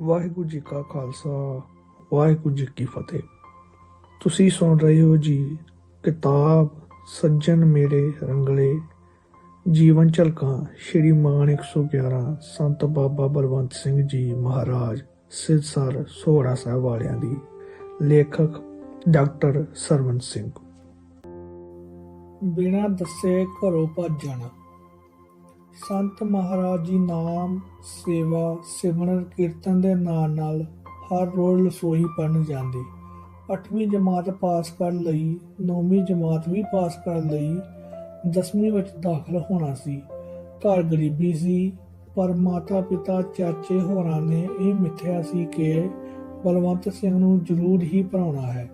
ਵਾਹਿਗੁਰੂ ਜੀ ਕਾ ਖਾਲਸਾ, ਵਾਹਿਗੁਰੂ ਜੀ ਕੀ ਫਤਿਹ। ਤੁਸੀਂ ਸੁਣ ਰਹੇ ਹੋ ਜੀ ਕਿਤਾਬ ਸੱਜਣ ਮੇਰੇ ਰੰਗਲੇ, ਜੀਵਨ ਝਲਕਾਂ ਸ਼੍ਰੀ ਮਾਨ 111 ਸੰਤ ਬਾਬਾ ਬਲਵੰਤ ਸਿੰਘ ਜੀ ਮਹਾਰਾਜ ਸਿਰਸਰ ਸੋਹੜਾ ਸਾਹਿਬ ਵਾਲਿਆਂ ਦੀ, ਲੇਖਕ ਡਾਕਟਰ ਸਰਵਨ ਸਿੰਘ। ਬਿਨਾਂ ਦੱਸੇ ਘਰੋਂ ਭੱਜ ਜਾਣਾ। ਸੰਤ ਮਹਾਰਾਜ ਜੀ ਨਾਮ, ਸੇਵਾ, ਸਿਮਰਨ, ਕੀਰਤਨ ਦੇ ਨਾਲ ਨਾਲ ਹਰ ਰੋਜ਼ ਰਸੋਈ ਪੜਨ ਜਾਂਦੇ। 8ਵੀਂ ਜਮਾਤ ਪਾਸ ਕਰਨ ਲਈ 9ਵੀਂ ਜਮਾਤ ਵੀ ਪਾਸ ਕਰਨ ਲਈ 10ਵੀਂ ਵਿੱਚ ਦਾਖਲ ਹੋਣਾ ਸੀ। ਘਰ ਗਰੀਬੀ ਸੀ, ਪਰ ਮਾਤਾ ਪਿਤਾ, ਚਾਚੇ ਹੋਰਾਂ ਨੇ ਇਹ ਮਿੱਥਿਆ ਸੀ ਕਿ ਬਲਵੰਤ ਸਿੰਘ ਨੂੰ ਜ਼ਰੂਰ ਹੀ ਪੜਾਉਣਾ ਹੈ।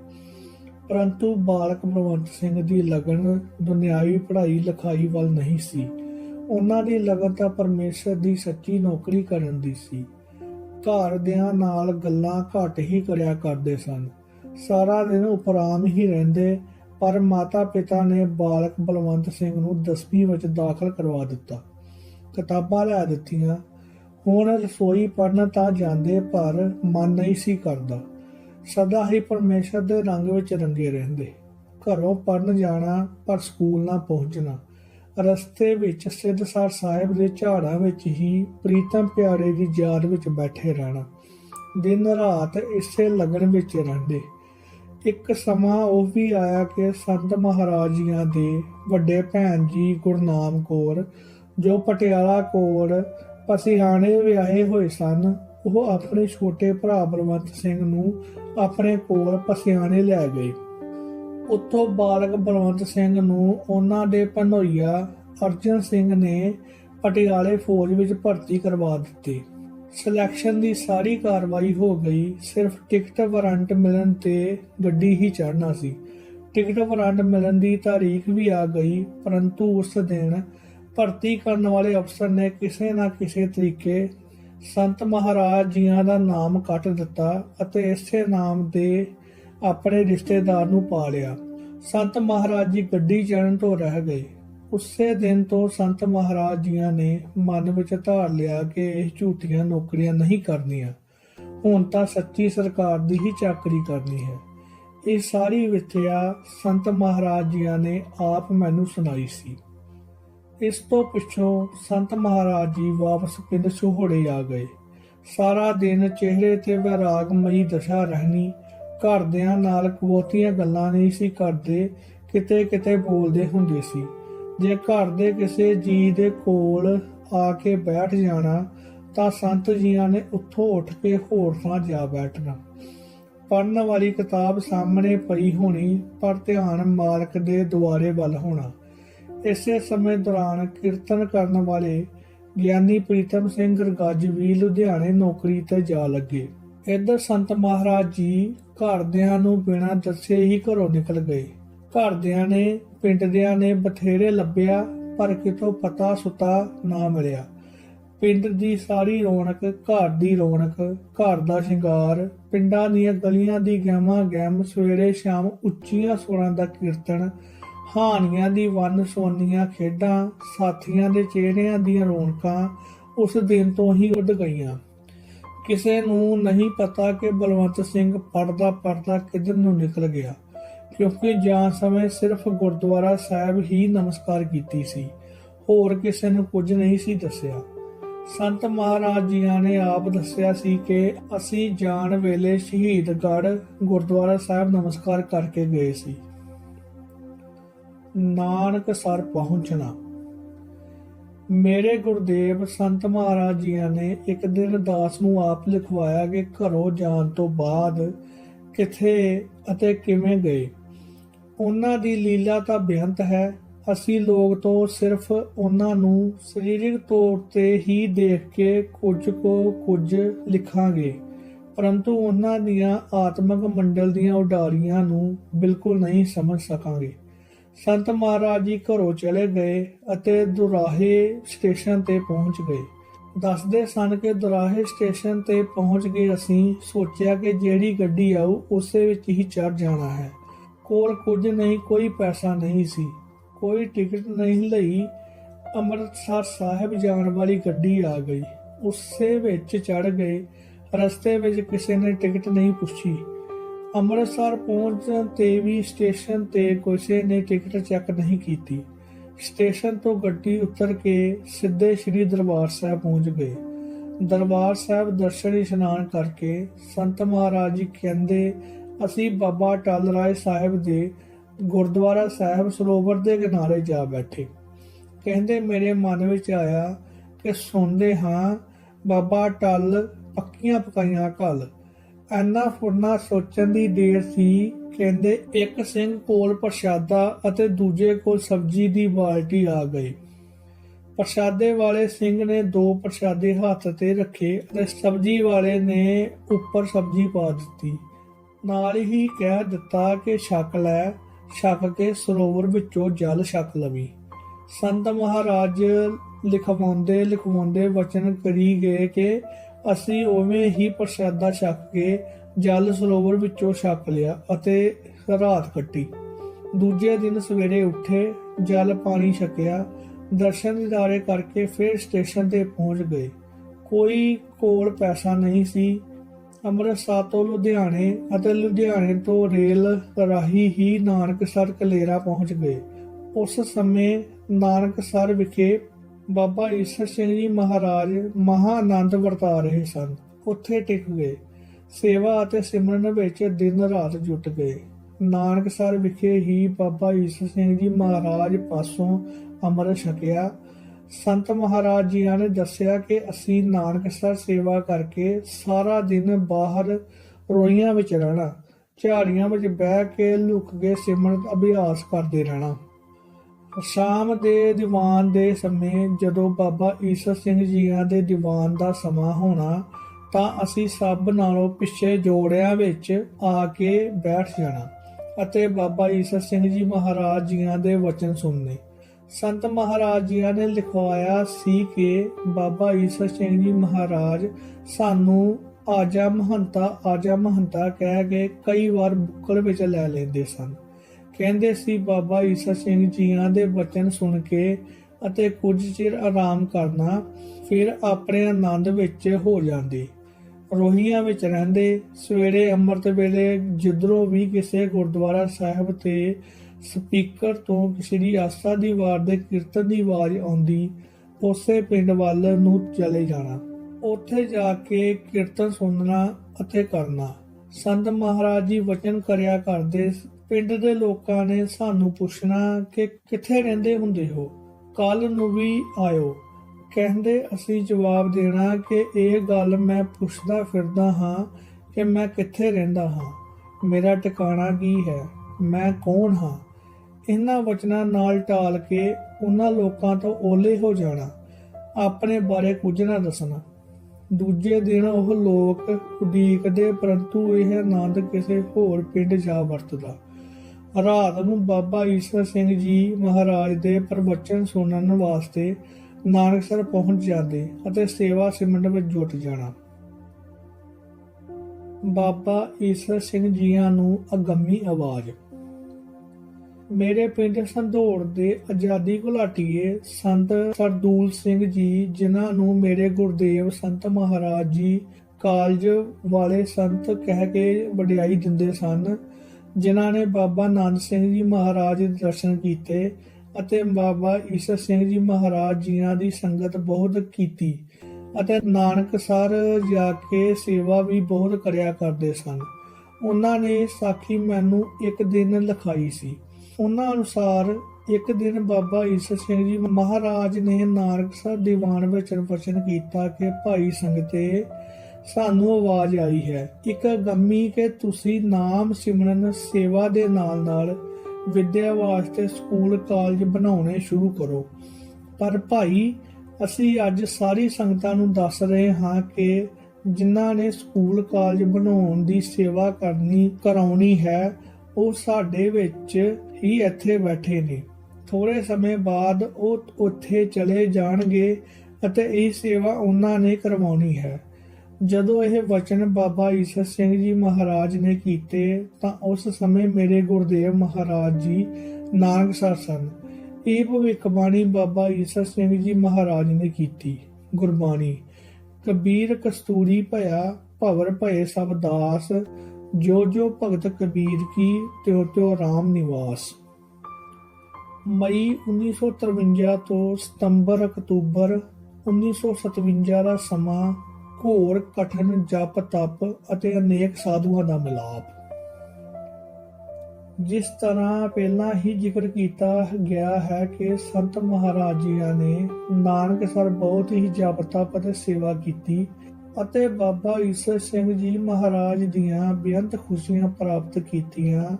ਪਰੰਤੂ ਬਾਲਕ ਬਲਵੰਤ ਸਿੰਘ ਦੀ ਲਗਨ ਦੁਨਿਆਵੀ ਪੜ੍ਹਾਈ ਲਿਖਾਈ ਵੱਲ ਨਹੀਂ ਸੀ। ਉਹਨਾਂ ਦੀ ਲਗਨ ਤਾਂ ਪਰਮੇਸ਼ਰ ਦੀ ਸੱਚੀ ਨੌਕਰੀ ਕਰਨ ਦੀ ਸੀ। ਘਰ ਦਿਆਂ ਨਾਲ ਗੱਲਾਂ ਘੱਟ ਹੀ ਕਰਿਆ ਕਰਦੇ ਸਨ। ਸਾਰਾ ਦਿਨ ਉਪਰਾਮ ਹੀ ਰਹਿੰਦੇ, ਪਰ ਮਾਤਾ ਪਿਤਾ ਨੇ ਬਾਲਕ ਬਲਵੰਤ ਸਿੰਘ ਨੂੰ 10ਵੀਂ ਵਿੱਚ ਦਾਖਲ ਕਰਵਾ ਦਿੱਤਾ। ਕਿਤਾਬਾਂ ਲੈ ਦਿੱਤੀਆਂ। ਹੁਣ ਰਸੋਈ ਪੜਨ ਤਾਂ ਜਾਂਦੇ, ਪਰ ਮਨ ਨਹੀਂ ਸੀ ਕਰਦਾ। ਸਦਾ ਹੀ ਪਰਮੇਸ਼ਰ ਦੇ ਰੰਗ ਵਿੱਚ ਰੰਗੇ ਰਹਿੰਦੇ। ਘਰੋਂ ਪੜਨ ਜਾਣਾ, ਪਰ ਸਕੂਲ ਨਾ ਪਹੁੰਚਣਾ। ਰਸਤੇ ਵਿੱਚ ਸਿੱਧਸਰ ਸਾਹਿਬ ਦੇ ਝਾੜਾਂ ਵਿੱਚ ਹੀ ਪ੍ਰੀਤਮ ਪਿਆਰੇ ਦੀ ਯਾਦ ਵਿੱਚ ਬੈਠੇ ਰਹਿਣਾ। ਦਿਨ ਰਾਤ ਇਸੇ ਲਗਨ ਵਿੱਚ ਰਹਿੰਦੇ। ਇੱਕ ਸਮਾਂ ਉਹ ਵੀ ਆਇਆ ਕਿ ਸੰਤ ਮਹਾਰਾਜ ਜੀਆਂ ਦੇ ਵੱਡੇ ਭੈਣ ਜੀ ਗੁਰਨਾਮ ਕੌਰ, ਜੋ ਪਟਿਆਲਾ ਕੋਲ ਪਸਿਆਣੇ ਵਿਆਹੇ ਹੋਏ ਸਨ, ਉਹ ਆਪਣੇ ਛੋਟੇ ਭਰਾ ਬਲਵੰਤ ਸਿੰਘ ਨੂੰ ਆਪਣੇ ਕੋਲ ਪਸਿਆਣੇ ਲੈ ਗਏ। ਉੱਥੋਂ ਬਾਲਕ ਬਲਵੰਤ ਸਿੰਘ ਨੂੰ ਉਹਨਾਂ ਦੇ ਭਨੋਈਆ ਅਰਜਨ ਸਿੰਘ ਨੇ ਪਟਿਆਲੇ ਫੌਜ ਵਿੱਚ ਭਰਤੀ ਕਰਵਾ ਦਿੱਤੀ। ਸਿਲੈਕਸ਼ਨ ਦੀ ਸਾਰੀ ਕਾਰਵਾਈ ਹੋ ਗਈ, ਸਿਰਫ ਟਿਕਟ ਵਾਰੰਟ ਮਿਲਣ ਤੇ ਗੱਡੀ ਹੀ ਚੜ੍ਹਨਾ ਸੀ। ਟਿਕਟ ਵਾਰੰਟ ਮਿਲਣ ਦੀ ਤਾਰੀਖ ਵੀ ਆ ਗਈ, ਪਰੰਤੂ ਉਸ ਦਿਨ ਭਰਤੀ ਕਰਨ ਵਾਲੇ ਅਫਸਰ ਨੇ ਕਿਸੇ ਨਾ ਕਿਸੇ ਤਰੀਕੇ ਸੰਤ ਮਹਾਰਾਜ ਜੀਆਂ ਦਾ ਨਾਮ ਕੱਟ ਦਿੱਤਾ ਅਤੇ ਇਸੇ ਨਾਮ ਦੇ ਆਪਣੇ ਰਿਸ਼ਤੇਦਾਰ ਨੂੰ ਪਾ ਲਿਆ। ਸੰਤ ਮਹਾਰਾਜ ਜੀ ਗੱਡੀ ਚੜਨ ਤੋਂ ਰਹਿ ਗਏ। ਉਸੇ ਦਿਨ ਤੋਂ ਸੰਤ ਮਹਾਰਾਜ ਜੀਆਂ ਨੇ ਮਨ ਵਿੱਚ ਧਾਰ ਲਿਆ ਕਿ ਇਹ ਝੂਠੀਆਂ ਨੌਕਰੀਆਂ ਨਹੀਂ ਕਰਨੀਆਂ। ਹੁਣ ਤਾਂ ਸੱਚੀ ਸਰਕਾਰ ਦੀ ਹੀ ਚਾਕਰੀ ਕਰਨੀ ਹੈ। ਇਹ ਸਾਰੀ ਵਿਥਿਆ ਸੰਤ ਮਹਾਰਾਜ ਜੀਆਂ ਨੇ ਆਪ ਮੈਨੂੰ ਸੁਣਾਈ ਸੀ। ਇਸ ਤੋਂ ਪਿੱਛੋਂ ਸੰਤ ਮਹਾਰਾਜ ਜੀ ਵਾਪਸ ਪਿੰਡ ਸੁਹੜੇ ਆ ਗਏ। ਸਾਰਾ ਦਿਨ ਚਿਹਰੇ ਤੇ ਵਿਰਾਗਮਈ ਦਸ਼ਾ ਰਹਿਣੀ ਘਰਦਿਆਂ ਨਾਲ ਬਹੁਤੀਆਂ ਗੱਲਾਂ ਨਹੀਂ ਸੀ ਕਰਦੇ, ਕਿਤੇ ਕਿਤੇ ਬੋਲਦੇ ਹੁੰਦੇ ਸੀ। ਜੇ ਘਰ ਦੇ ਕਿਸੇ ਜੀ ਦੇ ਕੋਲ ਆ ਕੇ ਬੈਠ ਜਾਣਾ, ਤਾਂ ਸੰਤ ਜੀਆਂ ਨੇ ਉੱਥੋਂ ਉੱਠ ਕੇ ਹੋਰ ਥਾਂ ਜਾ ਬੈਠਣਾ। ਪੜਨ ਵਾਲੀ ਕਿਤਾਬ ਸਾਹਮਣੇ ਪਈ ਹੋਣੀ, ਪਰ ਧਿਆਨ ਮਾਲਕ ਦੇ ਦੁਆਰੇ ਵੱਲ ਹੋਣਾ। ਇਸੇ ਸਮੇਂ ਦੌਰਾਨ ਕੀਰਤਨ ਕਰਨ ਵਾਲੇ ਗਿਆਨੀ ਪ੍ਰੀਤਮ ਸਿੰਘ ਗੱਜ ਵੀ ਲੁਧਿਆਣੇ ਨੌਕਰੀ ਤੇ ਜਾ ਲੱਗੇ। ਇੱਧਰ ਸੰਤ ਮਹਾਰਾਜ ਜੀ ਘਰਦਿਆਂ ਨੂੰ ਬਿਨਾਂ ਦੱਸੇ ਹੀ ਘਰੋਂ ਨਿਕਲ ਗਏ। ਘਰਦਿਆਂ ਨੇ, ਪਿੰਡਦਿਆਂ ਨੇ ਬਥੇਰੇ ਲੱਭਿਆ, ਪਰ ਕਿਤੋਂ ਪਤਾ ਸੁਤਾ ਨਾ ਮਿਲਿਆ। ਪਿੰਡ ਦੀ ਸਾਰੀ ਰੌਣਕ, ਘਰ ਦੀ ਰੌਣਕ, ਘਰ ਦਾ ਸ਼ਿੰਗਾਰ, ਪਿੰਡਾਂ ਦੀਆਂ ਗਲੀਆਂ ਦੀ ਗਹਿਮਾ ਗਹਿਮ ਸਵੇਰੇ ਸ਼ਾਮ ਉੱਚੀਆਂ ਸੁਰਾਂ ਦਾ ਕੀਰਤਨ ਹਾਨੀਆਂ ਦੀ ਵੰਨ ਸੋਨੀਆਂ ਖੇਡਾਂ, ਸਾਥੀਆਂ ਦੇ ਚਿਹਰਿਆਂ ਦੀਆਂ ਰੌਣਕਾਂ, ਉਸ ਦਿਨ ਤੋਂ ਹੀ ਉੱਡ ਗਈਆਂ। ਕਿਸੇ ਨੂੰ ਨਹੀਂ ਪਤਾ ਕਿ ਬਲਵੰਤ ਸਿੰਘ ਪੜਦਾ ਪੜਦਾ ਕਿੱਧਰ ਨੂੰ ਨਿਕਲ ਗਿਆ, ਕਿਉਂਕਿ ਜਾਂ ਸਮੇਂ ਸਿਰਫ ਗੁਰਦੁਆਰਾ ਸਾਹਿਬ ਹੀ ਨਮਸਕਾਰ ਕੀਤੀ ਸੀ, ਹੋਰ ਕਿਸੇ ਨੂੰ ਕੁਝ ਨਹੀਂ ਸੀ ਦੱਸਿਆ। ਸੰਤ ਮਹਾਰਾਜ ਜੀਆਂ ਨੇ ਆਪ ਦੱਸਿਆ ਸੀ ਕਿ ਅਸੀਂ ਜਾਣ ਵੇਲੇ ਸ਼ਹੀਦਗੜ੍ਹ ਗੁਰਦੁਆਰਾ ਸਾਹਿਬ ਨਮਸਕਾਰ ਕਰਕੇ ਗਏ ਸੀ। ਨਾਨਕ ਸਰ ਪਹੁੰਚਣਾ। ਮੇਰੇ ਗੁਰਦੇਵ ਸੰਤ ਮਹਾਰਾਜ ਜੀਆਂ ਨੇ ਇੱਕ ਦਿਨ ਦਾਸ ਨੂੰ ਆਪ ਲਿਖਵਾਇਆ ਕਿ ਘਰੋਂ ਜਾਣ ਤੋਂ ਬਾਅਦ ਕਿੱਥੇ ਅਤੇ ਕਿਵੇਂ ਗਏ। ਉਹਨਾਂ ਦੀ ਲੀਲਾ ਤਾਂ ਬੇਅੰਤ ਹੈ। ਅਸੀਂ ਲੋਕ ਤੋਂ ਸਿਰਫ ਉਹਨਾਂ ਨੂੰ ਸਰੀਰਕ ਤੌਰ ਤੇ ਹੀ ਦੇਖ ਕੇ ਕੁਝ ਕੋ ਕੁਝ ਲਿਖਾਂਗੇ। ਪਰੰਤੂ ਉਹਨਾਂ ਦੀਆਂ ਆਤਮਿਕ ਮੰਡਲ ਦੀਆਂ ਉਡਾਰੀਆਂ ਨੂੰ ਬਿਲਕੁਲ ਨਹੀਂ ਸਮਝ ਸਕਾਂਗੇ। ਸੰਤ ਮਹਾਰਾਜ ਜੀ ਘਰੋਂ ਚਲੇ ਗਏ ਅਤੇ ਦੁਰਾਹੇ ਸਟੇਸ਼ਨ ਤੇ ਪਹੁੰਚ ਗਏ। ਦੱਸਦੇ ਸਨ ਕਿ ਦੁਰਾਹੇ ਸਟੇਸ਼ਨ ਤੇ ਪਹੁੰਚ ਕੇ ਅਸੀਂ ਸੋਚਿਆ ਕਿ ਜਿਹੜੀ ਗੱਡੀ ਆਊ ਉਸੇ ਵਿੱਚ ਹੀ ਚੜ ਜਾਣਾ ਹੈ। ਕੋਲ ਕੁਝ ਨਹੀਂ, ਕੋਈ ਪੈਸਾ ਨਹੀਂ ਸੀ। ਕੋਈ ਟਿਕਟ ਨਹੀਂ ਲਈ ਅੰਮ੍ਰਿਤਸਰ ਸਾਹਿਬ ਜਾਣ ਵਾਲੀ ਗੱਡੀ ਆ ਗਈ। ਉਸੇ ਵਿੱਚ ਚੜ ਗਏ। ਰਸਤੇ ਵਿੱਚ ਕਿਸੇ ਨੇ ਟਿਕਟ ਨਹੀਂ ਪੁੱਛੀ। ਅੰਮ੍ਰਿਤਸਰ ਪਹੁੰਚਣ ਤੇ ਵੀ ਸਟੇਸ਼ਨ ਤੇ ਕਿਸੇ ਨੇ ਟਿਕਟ ਚੈੱਕ ਨਹੀਂ ਕੀਤੀ। ਸਟੇਸ਼ਨ ਤੋਂ ਗੱਡੀ ਉਤਰ ਕੇ ਸਿੱਧੇ ਸ੍ਰੀ ਦਰਬਾਰ ਸਾਹਿਬ ਪਹੁੰਚ ਗਏ। ਦਰਬਾਰ ਸਾਹਿਬ ਦਰਸ਼ਨ ਇਸ਼ਨਾਨ ਕਰਕੇ ਸੰਤ ਮਹਾਰਾਜ ਜੀ ਕਹਿੰਦੇ, ਅਸੀਂ ਬਾਬਾ ਟਲ ਰਾਏ ਸਾਹਿਬ ਦੇ ਗੁਰਦੁਆਰਾ ਸਾਹਿਬ ਸਰੋਵਰ ਦੇ ਕਿਨਾਰੇ ਜਾ ਬੈਠੇ। ਕਹਿੰਦੇ, ਮੇਰੇ ਮਨ ਵਿੱਚ ਆਇਆ ਕਿ ਸੁਣਦੇ ਹਾਂ, ਬਾਬਾ ਟਲ ਪੱਕੀਆਂ ਪਕਾਈਆਂ ਘਲ ਐਨਾ ਫੁਰਨਾ ਸੋਚਣ ਦੀ ਦੇਰ ਸੀ ਕਹਿੰਦੇ ਇੱਕ ਸਿੰਘ ਕੋਲ ਪ੍ਰਸ਼ਾਦਾ ਅਤੇ ਦੂਜੇ ਕੋਲ ਸਬਜ਼ੀ ਦੀ ਬਾਲਟੀ ਆ ਗਈ। ਪ੍ਰਸ਼ਾਦੇ ਵਾਲੇ ਸਿੰਘ ਨੇ ਦੋ ਪ੍ਰਸ਼ਾਦੇ ਹੱਥ ਤੇ ਰੱਖੇ ਅਤੇ ਸਬਜ਼ੀ ਵਾਲੇ ਨੇ ਉੱਪਰ ਸਬਜ਼ੀ ਪਾ ਦਿੱਤੀ। ਨਾਲ ਹੀ ਕਹਿ ਦਿੱਤਾ ਕਿ ਛਕ ਲੈ, ਛਕ ਕੇ ਸਰੋਵਰ ਵਿੱਚੋਂ ਜਲ ਛਕ ਲਵੀ। ਸੰਤ ਮਹਾਰਾਜ ਲਿਖਵਾਉਂਦੇ ਲਿਖਵਾਉਂਦੇ ਵਚਨ ਕਰੀ ਗਏ ਕਿ ਅਸੀਂ ਉਵੇਂ ਹੀ ਪ੍ਰਸ਼ਾਦਾ ਛਕ ਕੇ ਜਲ ਸਰੋਵਰ ਵਿੱਚੋਂ ਛਕ ਲਿਆ ਅਤੇ ਰਾਤ ਕੱਟੀ। ਦੂਜੇ ਦਿਨ ਸਵੇਰੇ ਉੱਠੇ ਜਲ ਪਾਣੀ ਛਕਿਆ, ਦਰਸ਼ਨ ਦਿਦਾਰੇ ਕਰਕੇ ਫਿਰ ਸਟੇਸ਼ਨ ਤੇ ਪਹੁੰਚ ਗਏ। ਕੋਈ ਕੋਲ ਪੈਸਾ ਨਹੀਂ ਸੀ। ਅੰਮ੍ਰਿਤਸਰ ਤੋਂ ਲੁਧਿਆਣੇ ਅਤੇ ਲੁਧਿਆਣੇ ਤੋਂ ਰੇਲ ਰਾਹੀਂ ਹੀ ਨਾਨਕਸਰ ਕਲੇਰਾ ਪਹੁੰਚ ਗਏ। ਉਸ ਸਮੇਂ ਨਾਨਕਸਰ ਵਿਖੇ ਬਾਬਾ ਈਸ਼ਰ ਸਿੰਘ ਜੀ ਮਹਾਰਾਜ ਮਹਾਂਨੰਦ ਵਰਤਾ ਰਹੇ ਸਨ। ਉੱਥੇ ਟਿਕ ਗਏ। ਸੇਵਾ ਅਤੇ ਸਿਮਰਨ ਵਿੱਚ ਦਿਨ ਰਾਤ ਜੁਟ ਗਏ। ਨਾਨਕਸਰ ਵਿਖੇ ਹੀ ਬਾਬਾ ਈਸ਼ਰ ਸਿੰਘ ਜੀ ਮਹਾਰਾਜ ਪਾਸੋਂ ਅੰਮ੍ਰਿਤ ਛਕਿਆ। ਸੰਤ ਮਹਾਰਾਜ ਜੀ ਨੇ ਦੱਸਿਆ ਕਿ ਅਸੀਂ ਨਾਨਕਸਰ ਸੇਵਾ ਕਰਕੇ ਸਾਰਾ ਦਿਨ ਬਾਹਰ ਰੋਈਆਂ ਵਿੱਚ ਰਹਿਣਾ, ਝਾੜੀਆਂ ਵਿੱਚ ਬਹਿ ਕੇ ਲੁਕ ਕੇ ਸਿਮਰਨ ਅਭਿਆਸ ਕਰਦੇ ਰਹਿਣਾ। ਸ਼ਾਮ ਦੇ ਦੀਵਾਨ ਦੇ ਸਮੇਂ ਜਦੋਂ ਬਾਬਾ ਈਸ਼ਰ ਸਿੰਘ ਜੀਆਂ ਦੇ ਦੀਵਾਨ ਦਾ ਸਮਾਂ ਹੋਣਾ, ਤਾਂ ਅਸੀਂ ਸਭ ਨਾਲੋਂ ਪਿੱਛੇ ਜੋੜਿਆਂ ਵਿੱਚ ਆ ਕੇ ਬੈਠ ਜਾਣਾ ਅਤੇ ਬਾਬਾ ਈਸ਼ਰ ਸਿੰਘ ਜੀ ਮਹਾਰਾਜ ਜੀਆਂ ਦੇ ਵਚਨ ਸੁਣਨੇ। ਸੰਤ ਮਹਾਰਾਜ ਜੀਆਂ ਨੇ ਲਿਖਵਾਇਆ ਸੀ ਕਿ ਬਾਬਾ ਈਸ਼ਰ ਸਿੰਘ ਜੀ ਮਹਾਰਾਜ ਸਾਨੂੰ ਆਜਾ ਮਹੰਤਾ ਆਜਾ ਮਹੰਤਾ ਕਹਿ ਕੇ ਕਈ ਵਾਰ ਬੁੱਕਲ ਵਿੱਚ ਲੈ ਲੈਂਦੇ ਸਨ। ਕਹਿੰਦੇ ਸੀ, ਬਾਬਾ ਈਸਾ ਸਿੰਘ ਜੀਆਂ ਦੇ ਬਚਨ ਸੁਣ ਕੇ ਅਤੇ ਕੁਝ ਚਿਰ ਆਰਾਮ ਕਰਨਾ, ਫਿਰ ਆਪਣੇ ਆਨੰਦ ਵਿੱਚ ਹੋ ਜਾਂਦੇ। ਰੋਹੀਆਂ ਵਿੱਚ ਰਹਿੰਦੇ, ਸਵੇਰੇ ਅੰਮ੍ਰਿਤ ਵੇਲੇ ਜਿੱਧਰੋਂ ਵੀ ਕਿਸੇ ਗੁਰਦੁਆਰਾ ਸਾਹਿਬ ਤੇ ਸਪੀਕਰ ਤੋਂ ਸ੍ਰੀ ਆਸਾ ਦੀ ਵਾਰ ਦੇ ਕੀਰਤਨ ਦੀ ਆਵਾਜ਼ ਆਉਂਦੀ, ਉਸੇ ਪਿੰਡ ਵੱਲ ਨੂੰ ਚਲੇ ਜਾਣਾ। ਉੱਥੇ ਜਾ ਕੇ ਕੀਰਤਨ ਸੁਣਨਾ ਅਤੇ ਕਰਨਾ। ਸੰਤ ਮਹਾਰਾਜ ਜੀ ਵਚਨ ਕਰਿਆ ਕਰਦੇ ਪਿੰਡ ਦੇ ਲੋਕਾਂ ਨੇ ਸਾਨੂੰ ਪੁੱਛਣਾ ਕਿ ਕਿੱਥੇ ਰਹਿੰਦੇ ਹੁੰਦੇ ਹੋ? ਕੱਲ ਨੂੰ ਵੀ ਆਇਓ। ਕਹਿੰਦੇ, ਅਸੀਂ ਜਵਾਬ ਦੇਣਾ ਕਿ ਇਹ ਗੱਲ ਮੈਂ ਪੁੱਛਦਾ ਫਿਰਦਾ ਹਾਂ ਕਿ ਮੈਂ ਕਿੱਥੇ ਰਹਿੰਦਾ ਹਾਂ। ਮੇਰਾ ਟਿਕਾਣਾ ਕੀ ਹੈ? ਮੈਂ ਕੌਣ ਹਾਂ? ਇਹਨਾਂ ਵਚਨਾਂ ਨਾਲ ਟਾਲ ਕੇ ਉਹਨਾਂ ਲੋਕਾਂ ਤੋਂ ਓਲੇ ਹੋ ਜਾਣਾ। ਆਪਣੇ ਬਾਰੇ ਕੁਝ ਨਾ ਦੱਸਣਾ। ਦੂਜੇ ਦਿਨ ਉਹ ਲੋਕ ਉਡੀਕਦੇ, ਪਰੰਤੂ ਇਹ ਆਨੰਦ ਕਿਸੇ ਹੋਰ ਪਿੰਡ ਜਾ ਵਰਤਦਾ। ਰਾਤ ਨੂੰ ਬਾਬਾ ਈਸ਼ਵਰ ਸਿੰਘ ਜੀ ਮਹਾਰਾਜ ਦੇ ਪ੍ਰਵਚਨ ਸੁਣਨ ਵਾਸਤੇ ਨਾਨਕਸਰ ਪਹੁੰਚ ਜਾਂਦੇ ਅਤੇ ਸੇਵਾ ਸਿਮਰਨ ਵਿੱਚ ਜੁਟ ਜਾਣਾ। ਬਾਬਾ ਈਸ਼ਵਰ ਸਿੰਘ ਜੀਆਂ ਨੂੰ ਅਗੰਮੀ ਆਵਾਜ਼। ਮੇਰੇ ਪਿੰਡ ਸੰਧੋੜ ਦੇ ਆਜ਼ਾਦੀ ਘੁਲਾਟੀਏ ਸੰਤ ਸਰਦੂਲ ਸਿੰਘ ਜੀ, ਜਿਨ੍ਹਾਂ ਨੂੰ ਮੇਰੇ ਗੁਰਦੇਵ ਸੰਤ ਮਹਾਰਾਜ ਜੀ ਕਾਲਜ ਵਾਲੇ ਸੰਤ ਕਹਿ ਕੇ ਵਡਿਆਈ ਦਿੰਦੇ ਸਨ ਜਿਨ੍ਹਾਂ ਨੇ ਬਾਬਾ ਨਾਨਕ ਸਿੰਘ ਜੀ ਮਹਾਰਾਜ ਦੇ ਦਰਸ਼ਨ ਕੀਤੇ ਅਤੇ ਬਾਬਾ ਈਸ਼ਰ ਸਿੰਘ ਜੀ ਮਹਾਰਾਜ ਜੀਆਂ ਦੀ ਸੰਗਤ ਬਹੁਤ ਕੀਤੀ ਅਤੇ ਨਾਨਕਸਰ ਜਾ ਕੇ ਸੇਵਾ ਵੀ ਬਹੁਤ ਕਰਿਆ ਕਰਦੇ ਸਨ। ਉਹਨਾਂ ਨੇ ਸਾਖੀ ਮੈਨੂੰ ਇੱਕ ਦਿਨ ਲਿਖਾਈ ਸੀ। ਉਹਨਾਂ ਅਨੁਸਾਰ ਇੱਕ ਦਿਨ ਬਾਬਾ ਈਸ਼ਰ ਸਿੰਘ ਜੀ ਮਹਾਰਾਜ ਨੇ ਨਾਨਕਸਰ ਦੀਵਾਨ ਵਿੱਚ ਵਚਨ ਕੀਤਾ ਕਿ ਭਾਈ ਸੰਗਤੇ ਸਾਨੂੰ ਆਵਾਜ਼ ਆਈ ਹੈ ਇੱਕ ਗੰਮੀ ਕਿ ਤੁਸੀਂ ਨਾਮ ਸਿਮਰਨ ਸੇਵਾ ਦੇ ਨਾਲ ਨਾਲ ਵਿਦਿਆ ਵਾਸਤੇ ਸਕੂਲ, ਕਾਲਜ ਬਣਾਉਣੇ ਸ਼ੁਰੂ ਕਰੋ। ਪਰ ਭਾਈ, ਅਸੀਂ ਅੱਜ ਸਾਰੀ ਸੰਗਤਾਂ ਨੂੰ ਦੱਸ ਰਹੇ ਹਾਂ ਕਿ ਜਿਨ੍ਹਾਂ ਨੇ ਸਕੂਲ, ਕਾਲਜ ਬਣਾਉਣ ਦੀ ਸੇਵਾ ਕਰਨੀ, ਕਰਾਉਣੀ ਹੈ, ਉਹ ਸਾਡੇ ਵਿੱਚ ਹੀ ਇੱਥੇ ਬੈਠੇ ਨੇ। ਥੋੜੇ ਸਮੇਂ ਬਾਅਦ ਉਹ ਉੱਥੇ ਚਲੇ ਜਾਣਗੇ ਅਤੇ ਇਹ ਸੇਵਾ ਉਹਨਾਂ ਨੇ ਕਰਵਾਉਣੀ ਹੈ। ਜਦੋਂ ਇਹ ਵਚਨ ਬਾਬਾ ਈਸ਼ਰ ਸਿੰਘ ਜੀ ਮਹਾਰਾਜ ਨੇ ਕੀਤੇ, ਤਾਂ ਉਸ ਸਮੇਂ ਮੇਰੇ ਗੁਰਦੇਵ ਮਹਾਰਾਜ ਜੀ ਨਾਨਕਸਰ ਸਨ। ਇਹ ਭਵਿੱਖਬਾਣੀ ਬਾਬਾ ਈਸ਼ਰ ਸਿੰਘ ਜੀ ਮਹਾਰਾਜ ਨੇ ਕੀਤੀ। ਗੁਰਬਾਣੀ, ਕਬੀਰ ਕਸਤੂਰੀ ਭਇਆ, ਭਵਰ ਭਏ ਸਭ ਦਾਸ, ਜੋ ਜੋ ਭਗਤ ਕਬੀਰ ਕੀ, ਤਿਉ ਤਿਉ ਰਾਮ ਨਿਵਾਸ। ਮਈ 1953 ਤੋਂ ਸਤੰਬਰ ਅਕਤੂਬਰ 1957 ਦਾ ਸਮਾਂ ਘੋਰ ਕਠਨ ਜਪ ਤਪ ਅਤੇ ਅਨੇਕ ਸਾਧੂਆਂ ਦਾ ਮਿਲਾਪ। ਜਿਸ ਤਰ੍ਹਾਂ ਪਹਿਲਾਂ ਹੀ ਜ਼ਿਕਰ ਕੀਤਾ ਗਿਆ ਹੈ ਕਿ ਸੰਤ ਮਹਾਰਾਜ ਜੀਆਂ ਨੇ ਨਾਨਕਸਰ ਬਹੁਤ ਹੀ ਜਪ ਤਪ ਅਤੇ ਸੇਵਾ ਕੀਤੀ ਅਤੇ ਬਾਬਾ ਈਸਰ ਸਿੰਘ ਜੀ ਮਹਾਰਾਜ ਦੀਆਂ ਬੇਅੰਤ ਖੁਸ਼ੀਆਂ ਪ੍ਰਾਪਤ ਕੀਤੀਆਂ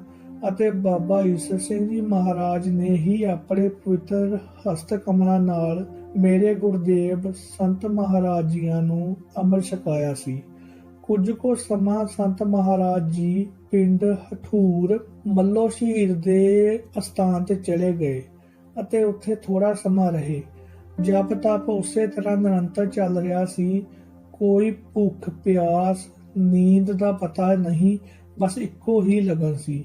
ਅਤੇ ਬਾਬਾ ਈਸਰ ਸਿੰਘ ਜੀ ਮਹਾਰਾਜ ਨੇ ਹੀ ਆਪਣੇ ਪਵਿੱਤਰ ਹਸਤ ਕਮਲਾਂ ਨਾਲ ਮੇਰੇ ਗੁਰਦੇਵ ਸੰਤ ਮਹਾਰਾਜ ਜੀਆਂ ਨੂੰ ਅਮਰ ਛਕਾਇਆ ਸੀ। ਕੁਝ ਕੁ ਸਮਾਂ ਸੰਤ ਮਹਾਰਾਜ ਜੀ ਪਿੰਡ ਹਠੂਰ ਮੱਲੋ ਸ਼ਹੀਦ ਦੇ ਅਸਥਾਨ ਤੇ ਚਲੇ ਗਏ ਅਤੇ ਉੱਥੇ ਥੋੜਾ ਸਮਾਂ ਰਹੇ। ਜਪ ਤਪ ਉਸੇ ਤਰ੍ਹਾਂ ਨਿਰੰਤਰ ਚੱਲ ਰਿਹਾ ਸੀ। ਕੋਈ ਭੁੱਖ, ਪਿਆਸ, ਨੀਂਦ ਦਾ ਪਤਾ ਨਹੀਂ, ਬਸ ਇੱਕੋ ਹੀ ਲਗਨ ਸੀ।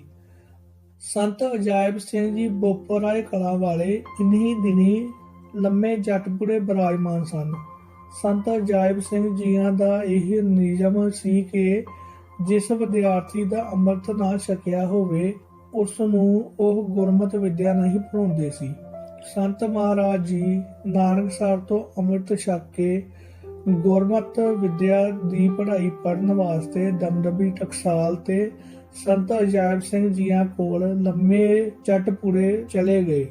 ਸੰਤ ਅਜਾਇਬ ਸਿੰਘ ਜੀ ਬੋਪਰਾਏ ਕਲਾ ਵਾਲੇ ਇਨਹੀ ਦਿਨੀ ਲੰਮੇ ਜਟਪੁਰੇ ਬਰਾਜਮਾਨ ਸਨ। ਸੰਤ ਅਜਾਇਬ ਸਿੰਘ ਜੀਆਂ ਦਾ ਇਹ ਨਿਯਮ ਸੀ ਕਿ ਜਿਸ ਵਿਦਿਆਰਥੀ ਦਾ ਅੰਮ੍ਰਿਤ ਨਾ ਛਕਿਆ ਹੋਵੇ, ਉਸ ਨੂੰ ਉਹ ਗੁਰਮਤਿ ਵਿਦਿਆ ਨਹੀਂ ਪੜਾਉਂਦੇ ਸੀ। ਸੰਤ ਮਹਾਰਾਜ ਜੀ ਨਾਨਕ ਸਾਹਿਬ ਤੋਂ ਅੰਮ੍ਰਿਤ ਛਕ ਕੇ ਗੁਰਮਤ ਵਿਦਿਆ ਦੀ ਪੜ੍ਹਾਈ ਪੜਨ ਵਾਸਤੇ ਦਮਦਮੀ ਟਕਸਾਲ ਤੇ ਸੰਤ ਅਜਾਇਬ ਸਿੰਘ ਜੀਆਂ ਕੋਲ ਲੰਮੇ ਚਟਪੁਰੇ ਚਲੇ ਗਏ।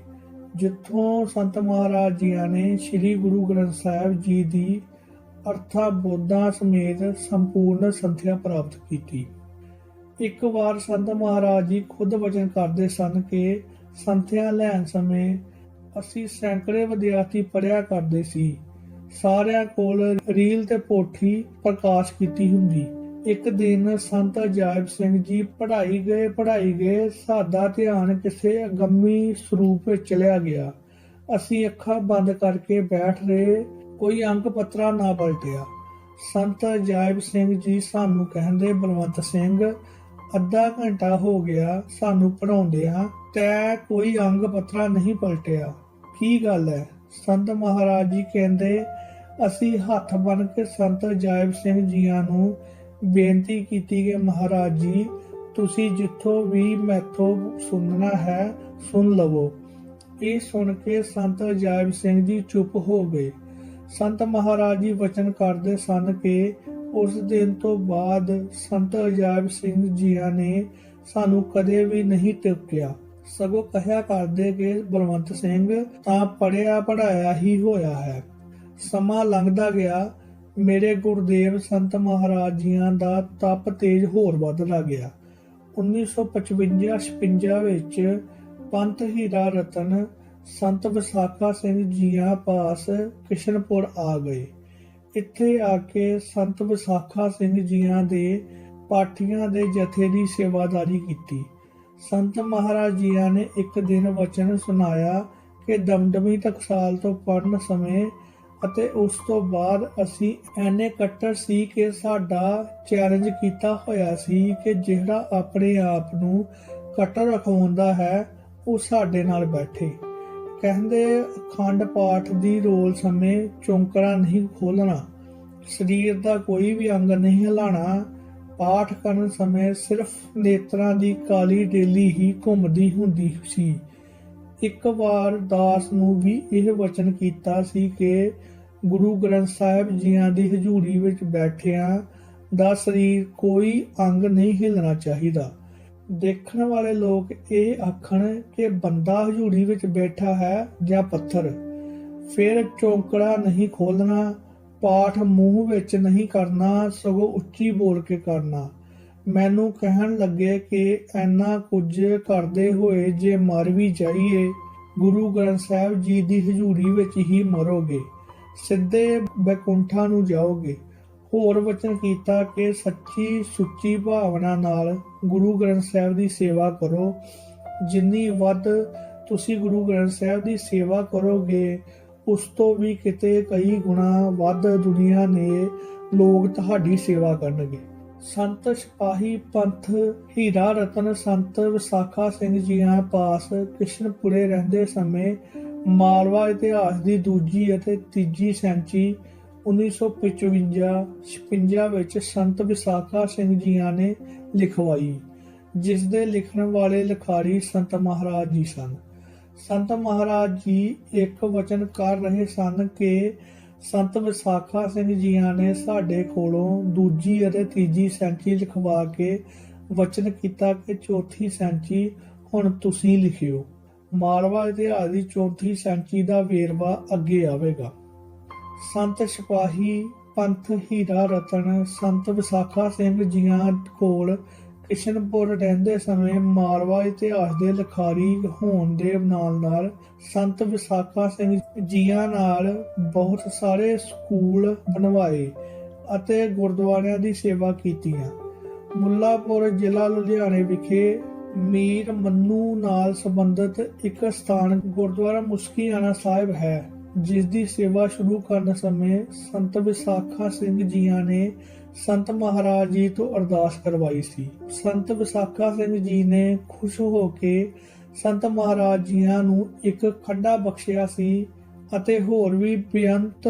ਜਿੱਥੋਂ ਸੰਤ ਮਹਾਰਾਜ ਜੀਆਂ ਨੇ ਸ੍ਰੀ ਗੁਰੂ ਗ੍ਰੰਥ ਸਾਹਿਬ ਜੀ ਦੀ ਅਰਥਾ ਬੋਧਾਂ ਸਮੇਤ ਸੰਪੂਰਨ ਸੰਥਿਆ ਪ੍ਰਾਪਤ ਕੀਤੀ। ਇੱਕ ਵਾਰ ਸੰਤ ਮਹਾਰਾਜ ਜੀ ਖੁਦ ਵਚਨ ਕਰਦੇ ਸਨ ਕਿ ਸੰਥਿਆ ਲੈਣ ਸਮੇਂ ਅਸੀਂ ਸੈਂਕੜੇ ਵਿਦਿਆਰਥੀ ਪੜਿਆ ਕਰਦੇ ਸੀ। ਸਾਰਿਆਂ ਕੋਲ ਰੀਲ ਤੇ ਪੋਥੀ ਪ੍ਰਕਾਸ਼ ਕੀਤੀ ਹੁੰਦੀ। ਇੱਕ ਦਿਨ ਸੰਤ ਅਜਾਇਬ ਸਿੰਘ ਜੀ ਪੜ੍ਹਾਈ ਗਏ ਪੜ੍ਹਾਈ ਗਏ ਸਾਡਾ ਧਿਆਨ ਕਿਸੇ ਅਗੰਮੀ ਸਰੂਪ ਵਿੱਚ ਚਲਿਆ ਗਿਆ। ਅਸੀਂ ਅੱਖਾਂ ਬੰਦ ਕਰਕੇ ਬੈਠ ਰਹੇ, ਕੋਈ ਅੰਕ ਪੱਤਰਾ ਨਾ ਪਲਟਿਆ। ਸੰਤ ਅਜਾਇਬ ਸਿੰਘ ਜੀ ਸਾਨੂੰ ਕਹਿੰਦੇ, ਬਲਵੰਤ ਸਿੰਘ, ਅੱਧਾ ਘੰਟਾ ਹੋ ਗਿਆ ਸਾਨੂੰ ਪੜਾਉਂਦਿਆਂ ਤੈ ਕੋਈ ਅੰਗ ਪੱਤਰਾ ਨਹੀਂ ਪਲਟਿਆ। ਕੀ ਗੱਲ ਹੈ ਸੰਤ ਮਹਾਰਾਜ ਜੀ ਕਹਿੰਦੇ, ਅਸੀਂ ਹੱਥ ਬੰਨ ਕੇ ਸੰਤ ਅਜਾਇਬ ਸਿੰਘ ਜੀਆਂ ਨੂੰ ਬੇਨਤੀ ਕੀਤੀ ਕਿ ਮਹਾਰਾਜ ਜੀ, ਤੁਸੀਂ ਜਿੱਥੋਂ ਵੀ ਮੈਥੋਂ ਸੁਣਨਾ ਹੈ, ਸੁਣ ਲਵੋ। ਇਹ ਸੁਣ ਕੇ ਸੰਤ ਅਜਾਇਬ ਸਿੰਘ ਜੀ ਚੁੱਪ ਹੋ ਗਏ। ਸੰਤ ਮਹਾਰਾਜ ਜੀ ਵਚਨ ਕਰਦੇ ਸਨ ਕਿ ਉਸ ਦਿਨ ਤੋਂ ਬਾਅਦ ਸੰਤ ਅਜਾਇਬ ਸਿੰਘ ਜੀਆਂ ਨੇ ਸਾਨੂੰ ਕਦੇ ਵੀ ਨਹੀਂ ਟਿਕਿਆ ਸਗੋਂ ਕਹਿਆ ਕਰਦੇ ਕਿ, ਬਲਵੰਤ ਸਿੰਘ, ਤਾਂ ਪੜਿਆ ਪੜਾਇਆ ਹੀ ਹੋਇਆ ਹੈ। ਸਮਾਂ ਲੰਘਦਾ ਗਿਆ ਮੇਰੇ ਗੁਰਦੇਵ ਸੰਤ ਮਹਾਰਾਜ ਜੀਆਂ ਦਾ ਤਪ ਤੇਜ ਹੋਰ ਵੱਧਦਾ ਗਿਆ। 1955-56 ਵਿੱਚ ਪੰਥ ਹੀਰਾ ਰਤਨ ਸੰਤ ਵਿਸਾਖਾ ਸਿੰਘ ਜੀਆਂ ਪਾਸ ਕਿਸ਼ਨਪੁਰ ਆ ਗਏ। ਇੱਥੇ ਆ ਕੇ ਸੰਤ ਵਿਸਾਖਾ ਸਿੰਘ ਜੀਆਂ ਦੇ ਪਾਠੀਆਂ ਦੇ ਜਥੇ ਦੀ ਸੇਵਾਦਾਰੀ ਕੀਤੀ। ਸੰਤ ਮਹਾਰਾਜ ਜੀਆਂ ਨੇ ਇੱਕ ਦਿਨ ਵਚਨ ਸੁਣਾਇਆ ਕਿ ਦਮਦਮੀ ਤਕਸਾਲ ਤੋਂ ਪੜਨ ਸਮੇਂ ਅਤੇ ਉਸ ਤੋਂ ਬਾਅਦ ਅਸੀਂ ਐਨੇ ਕੱਟਰ ਸੀ ਕਿ ਸਾਡਾ ਚੈਲੰਜ ਕੀਤਾ ਹੋਇਆ ਸੀ ਕਿ ਜਿਹੜਾ ਆਪਣੇ ਆਪ ਨੂੰ ਕੱਟਰ ਰਖਾਉਂਦਾ ਹੈ, ਉਹ ਸਾਡੇ ਨਾਲ ਬੈਠੇ। ਕਹਿੰਦੇ ਅਖੰਡ ਪਾਠ ਦੀ ਰੋਲ ਸਮੇਂ ਚੌਂਕੜਾ ਨਹੀਂ ਖੋਲਣਾ ਸਰੀਰ ਦਾ ਕੋਈ ਵੀ ਅੰਗ ਨਹੀਂ ਹਿਲਾਣਾ, ਪਾਠ ਕਰਨ ਸਮੇਂ ਸਿਰਫ ਨੇਤਰਾਂ ਦੀ ਕਾਲੀ ਡੇਲੀ ਹੀ ਘੁੰਮਦੀ ਹੁੰਦੀ ਸੀ। ਇੱਕ ਵਾਰ ਦਾਸ ਨੂੰ ਵੀ ਇਹ ਵਚਨ ਕੀਤਾ ਸੀ ਕਿ ਗੁਰੂ ਗ੍ਰੰਥ ਸਾਹਿਬ ਜੀਆਂ ਦੀ ਹਜ਼ੂਰੀ ਵਿੱਚ ਬੈਠਿਆਂ ਦਾ ਸਰੀਰ ਕੋਈ ਅੰਗ ਨਹੀਂ ਹਿਲਣਾ ਚਾਹੀਦਾ। ਦੇਖਣ ਵਾਲੇ ਲੋਕ ਇਹ ਆਖਣ ਕਿ ਬੰਦਾ ਹਜ਼ੂਰੀ ਵਿੱਚ ਬੈਠਾ ਹੈ ਜਾਂ ਪੱਥਰ। ਫਿਰ ਚੌਂਕੜਾ ਨਹੀਂ ਖੋਲਣਾ ਪਾਠ ਮੂੰਹ ਵਿੱਚ ਨਹੀਂ ਕਰਨਾ, ਸਗੋਂ ਉੱਚੀ ਬੋਲ ਕੇ ਕਰਨਾ। ਮੈਨੂੰ ਕਹਿਣ ਲੱਗੇ ਕਿ ਐਨਾ ਕੁਝ ਕਰਦੇ ਹੋਏ ਜੇ ਮਰ ਵੀ ਜਾਈਏ, ਗੁਰੂ ਗ੍ਰੰਥ ਸਾਹਿਬ ਜੀ ਦੀ ਹਜ਼ੂਰੀ ਵਿੱਚ ਹੀ ਮਰੋਗੇ। ਸਿੱਧੇ ਬੈਕੁੰਠਾਂ ਨੂੰ ਜਾਓਗੇ। ਹੋਰ ਵਚਨ ਕੀਤਾ ਕਿ ਸੱਚੀ ਸੁੱਚੀ ਭਾਵਨਾ ਨਾਲ ਗੁਰੂ ਗ੍ਰੰਥ ਸਾਹਿਬ ਦੀ ਸੇਵਾ ਕਰੋ। ਜਿੰਨੀ ਵੱਧ ਤੁਸੀਂ ਗੁਰੂ ਗ੍ਰੰਥ ਸਾਹਿਬ ਦੀ ਸੇਵਾ ਕਰੋਗੇ, ਉਸ ਤੋਂ ਵੀ ਕਿਤੇ ਕਈ ਗੁਣਾ ਵੱਧ ਦੁਨੀਆ ਨੇ ਲੋਕ ਤੁਹਾਡੀ ਸੇਵਾ ਕਰਨਗੇ। ਸੰਤ ਸਿਪਾਹੀ ਪੰਥ, ਹੀਰਾ ਰਤਨ ਸੰਤ ਵਿਸਾਖਾ ਸਿੰਘ ਜੀਆਂ ਪਾਸ ਕਿਸ਼ਨਪੁਰੇ ਰਹਿੰਦੇ ਸਮੇਂ ਮਾਲਵਾ ਇਤਿਹਾਸ ਦੀ ਦੂਜੀ ਅਤੇ ਤੀਜੀ ਸੈਂਚੀ 1955-56 ਵਿੱਚ ਸੰਤ ਵਿਸਾਖਾ ਸਿੰਘ ਜੀਆਂ ਨੇ ਲਿਖਵਾਈ ਜਿਸ ਦੇ ਲਿਖਣ ਵਾਲੇ ਲਿਖਾਰੀ ਸੰਤ ਮਹਾਰਾਜ ਜੀ ਸਨ। ਸੰਤ ਮਹਾਰਾਜ ਜੀ ਇੱਕ ਵਚਨ ਕਰ ਰਹੇ ਸਨ ਕਿ ਸੰਤ ਵਿਸਾਖਾ ਸਿੰਘ ਜੀਆਂ ਨੇ ਸਾਡੇ ਕੋਲੋਂ ਦੂਜੀ ਅਤੇ ਤੀਜੀ ਸੈਂਚੀ ਲਿਖਵਾ ਕੇ ਵਚਨ ਕੀਤਾ ਕਿ ਚੌਥੀ ਸੈਂਚੀ ਹੁਣ ਤੁਸੀਂ ਲਿਖਿਓ। ਮਾਲਵਾ ਇਤਿਹਾਸ ਦੀ ਚੌਥੀ ਸੈਂਚੀ ਦਾ ਵੇਰਵਾ ਅੱਗੇ ਆਵੇਗਾ। ਸੰਤ ਸਿਪਾਹੀ, ਪੰਥ, ਹੀਰਾ ਰਤਨ, ਸੰਤ ਵਿਸਾਖਾ ਸਿੰਘ ਜੀਆਂ ਕੋਲ ਕਿਸ਼ਨਪੁਰ ਰਹਿੰਦੇ ਸਮੇਂ ਮਾਲਵਾ ਇਤਿਹਾਸ ਦੇ ਲਿਖਾਰੀ ਹੋਣ ਦੇ ਨਾਲ ਨਾਲ ਸੰਤ ਵਿਸਾਖਾ ਸਿੰਘ ਜੀਆਂ ਨਾਲ ਬਹੁਤ ਸਾਰੇ ਸਕੂਲ ਬਣਵਾਏ ਅਤੇ ਗੁਰਦੁਆਰਿਆਂ ਦੀ ਸੇਵਾ ਕੀਤੀਆਂ ਮੁੱਲਾਪੁਰ ਜ਼ਿਲ੍ਹਾ ਲੁਧਿਆਣੇ ਵਿਖੇ ਮੀਰ ਮੰਨੂ ਨਾਲ ਸੰਬੰਧਿਤ ਇੱਕ ਸਥਾਨ ਗੁਰਦੁਆਰਾ ਮੁਸਕੀਆਣਾ ਸਾਹਿਬ ਹੈ ਜਿਸ ਦੀ ਸੇਵਾ ਸ਼ੁਰੂ ਕਰਨ ਸਮੇਂ ਸੰਤ ਵਿਸਾਖਾ ਸਿੰਘ ਜੀਆਂ ਨੇ ਸੰਤ ਮਹਾਰਾਜ ਜੀ ਤੋਂ ਅਰਦਾਸ ਕਰਵਾਈ ਸੀ। ਸੰਤ ਵਿਸਾਖਾ ਸਿੰਘ ਜੀ ਨੇ ਖੁਸ਼ ਹੋ ਕੇ ਸੰਤ ਮਹਾਰਾਜ ਜੀਆਂ ਨੂੰ ਇੱਕ ਖੱਡਾ ਬਖਸ਼ਿਆ ਸੀ ਅਤੇ ਹੋਰ ਵੀ ਬੇਅੰਤ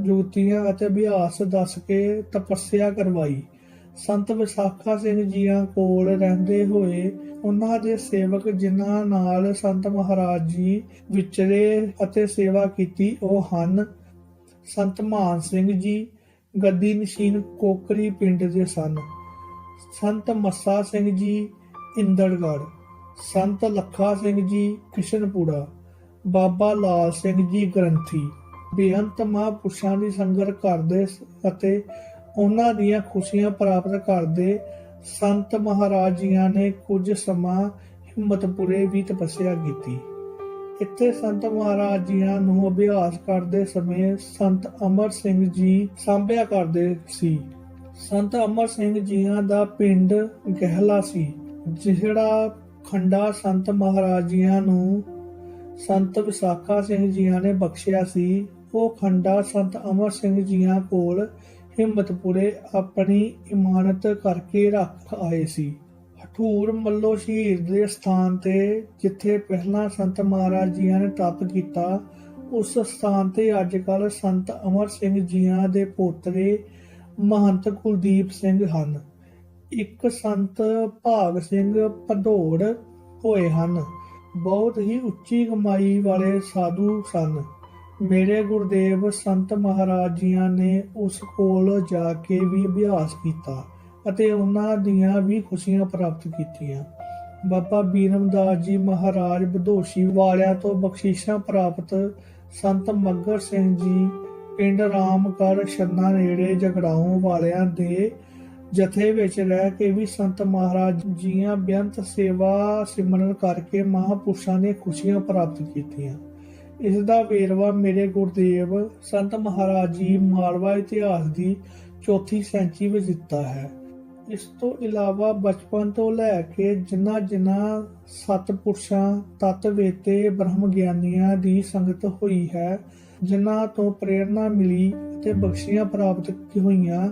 ਜੁਗਤੀਆਂ ਅਤੇ ਅਭਿਆਸ ਦੱਸ ਕੇ ਤਪੱਸਿਆ ਕਰਵਾਈ। ਸੰਤ ਵਿਸਾਖਾ ਸਿੰਘ ਜੀਆਂ ਕੋਲ ਰਹਿੰਦੇ ਹੋਏ ਉਹਨਾਂ ਦੇ ਸੇਵਕ ਜਿਨ੍ਹਾਂ ਨਾਲ ਸੰਤ ਮਹਾਰਾਜ ਜੀ ਵਿਚਰੇ ਅਤੇ ਸੇਵਾ ਕੀਤੀ ਉਹ ਹਨ। ਸੰਤ ਮਾਨ ਸਿੰਘ ਜੀ ਗੱਦੀ ਨਸ਼ੀਨ ਕੋਕਰੀ ਪਿੰਡ ਦੇ ਸਨ। ਸੰਤ ਮੱਸਾ ਸਿੰਘ ਜੀ ਇੰਦੜਗੜ ਸੰਤ ਲੱਖਾ ਸਿੰਘ ਜੀ ਕਿਸ਼ਨਪੁਰਾ। ਬਾਬਾ ਲਾਲ ਸਿੰਘ ਜੀ ਗ੍ਰੰਥੀ। ਬੇਅੰਤ ਮਹਾਂਪੁਰਸ਼ਾਂ ਦੀ ਸੰਗਤ ਕਰਦੇ ਅਤੇ ਉਹਨਾਂ ਦੀਆਂ ਖੁਸ਼ੀਆਂ ਪ੍ਰਾਪਤ ਕਰਦੇ ਸੰਤ ਮਹਾਰਾਜ ਜੀਆਂ ਨੇ ਕੁਝ ਸਮਾਂ ਹਿੰਮਤਪੁਰੇ ਵੀ ਤਪੱਸਿਆ ਕੀਤੀ। ਇੱਥੇ ਸੰਤ ਮਹਾਰਾਜ ਜੀਆਂ ਨੂੰ ਅਭਿਆਸ ਕਰਦੇ ਸਮੇਂ ਸੰਤ ਅਮਰ ਸਿੰਘ ਜੀ ਸਾਂਭਿਆ ਕਰਦੇ ਸੀ। ਸੰਤ ਅਮਰ ਸਿੰਘ ਜੀਆਂ ਦਾ ਪਿੰਡ ਗਹਿਲਾ ਸੀ, ਜਿਹੜਾ ਖੰਡਾ ਸੰਤ ਮਹਾਰਾਜ ਜੀਆਂ ਨੂੰ ਸੰਤ ਵਿਸਾਖਾ ਸਿੰਘ ਜੀਆਂ ਨੇ ਬਖਸ਼ਿਆ ਸੀ। ਉਹ ਖੰਡਾ ਸੰਤ ਅਮਰ ਸਿੰਘ ਜੀਆਂ ਕੋਲ ਹਿੰਮਤਪੁਰੇ ਆਪਣੀ ਇਮਾਨਤ ਕਰਕੇ ਰੱਖ ਆਏ ਸੀ। ਹਠੂਰ ਮੱਲੋ ਸ਼ਹੀਦ ਦੇ ਸਥਾਨ ਤੇ ਜਿੱਥੇ ਪਹਿਲਾਂ ਸੰਤ ਮਹਾਰਾਜ ਜੀਆਂ ਨੇ ਤਪ ਕੀਤਾ, ਉਸ ਸਥਾਨ ਤੇ ਅੱਜ ਕੱਲ ਸੰਤ ਅਮਰ ਸਿੰਘ ਜੀਆਂ ਦੇ ਪੋਤਰੇ ਮਹੰਤ ਕੁਲਦੀਪ ਸਿੰਘ ਹਨ। ਇੱਕ ਸੰਤ ਭਾਗ ਸਿੰਘ ਭਦੌੜ ਹੋਏ ਹਨ। ਬਹੁਤ ਹੀ ਉੱਚੀ ਕਮਾਈ ਵਾਲੇ ਸਾਧੂ ਸਨ। ਮੇਰੇ ਗੁਰਦੇਵ ਸੰਤ ਮਹਾਰਾਜ ਜੀਆਂ ਨੇ ਉਸ ਕੋਲ ਜਾ ਕੇ ਵੀ ਅਭਿਆਸ ਕੀਤਾ ਅਤੇ ਉਹਨਾਂ ਦੀਆਂ ਵੀ ਖੁਸ਼ੀਆਂ ਪ੍ਰਾਪਤ ਕੀਤੀਆਂ। ਬਾਬਾ ਬੀਰਮਦਾਸ ਜੀ ਮਹਾਰਾਜ ਬਦੋਸ਼ੀ ਵਾਲਿਆਂ ਤੋਂ ਬਖਸ਼ਿਸ਼ਾਂ ਪ੍ਰਾਪਤ ਸੰਤ ਮੱਗਰ ਸਿੰਘ ਜੀ ਪਿੰਡ ਰਾਮਗੜ੍ਹ ਛੰਨਾ ਨੇੜੇ ਜਗੜਾਉਂ ਵਾਲਿਆਂ ਦੇ ਜਥੇ ਵਿੱਚ ਰਹਿ ਕੇ ਵੀ ਸੰਤ ਮਹਾਰਾਜ ਜੀਆਂ ਬੇਅੰਤ ਸੇਵਾ ਸਿਮਰਨ ਕਰਕੇ ਮਹਾਂਪੁਰਸ਼ਾਂ ਨੇ ਖੁਸ਼ੀਆਂ ਪ੍ਰਾਪਤ ਕੀਤੀਆਂ। ਇਸ ਦਾ ਵੇਰਵਾ ਮੇਰੇ ਗੁਰਦੇਵ ਸੰਤ ਮਹਾਰਾਜ ਜੀ ਮਾਲਵਾ ਇਤਿਹਾਸ ਦੀ ਚੌਥੀ ਸੈਂਚੀ ਵਿੱਚ ਦਿੱਤਾ ਹੈ। ਇਸ ਤੋਂ ਇਲਾਵਾ ਬਚਪਨ ਤੋਂ ਲੈ ਕੇ ਜਿਨ੍ਹਾਂ ਜਿਨ੍ਹਾਂ ਸਤਪੁਰਸ਼ਾਂ ਤਤਵੇਤੇ ਬ੍ਰਹਮ ਗਿਆਨੀਆਂ ਦੀ ਸੰਗਤ ਹੋਈ ਹੈ ਜਿਨ੍ਹਾਂ ਤੋਂ ਪ੍ਰੇਰਣਾ ਮਿਲੀ ਤੇ ਬਖਸ਼ੀਆਂ ਪ੍ਰਾਪਤ ਹੋਈਆਂ,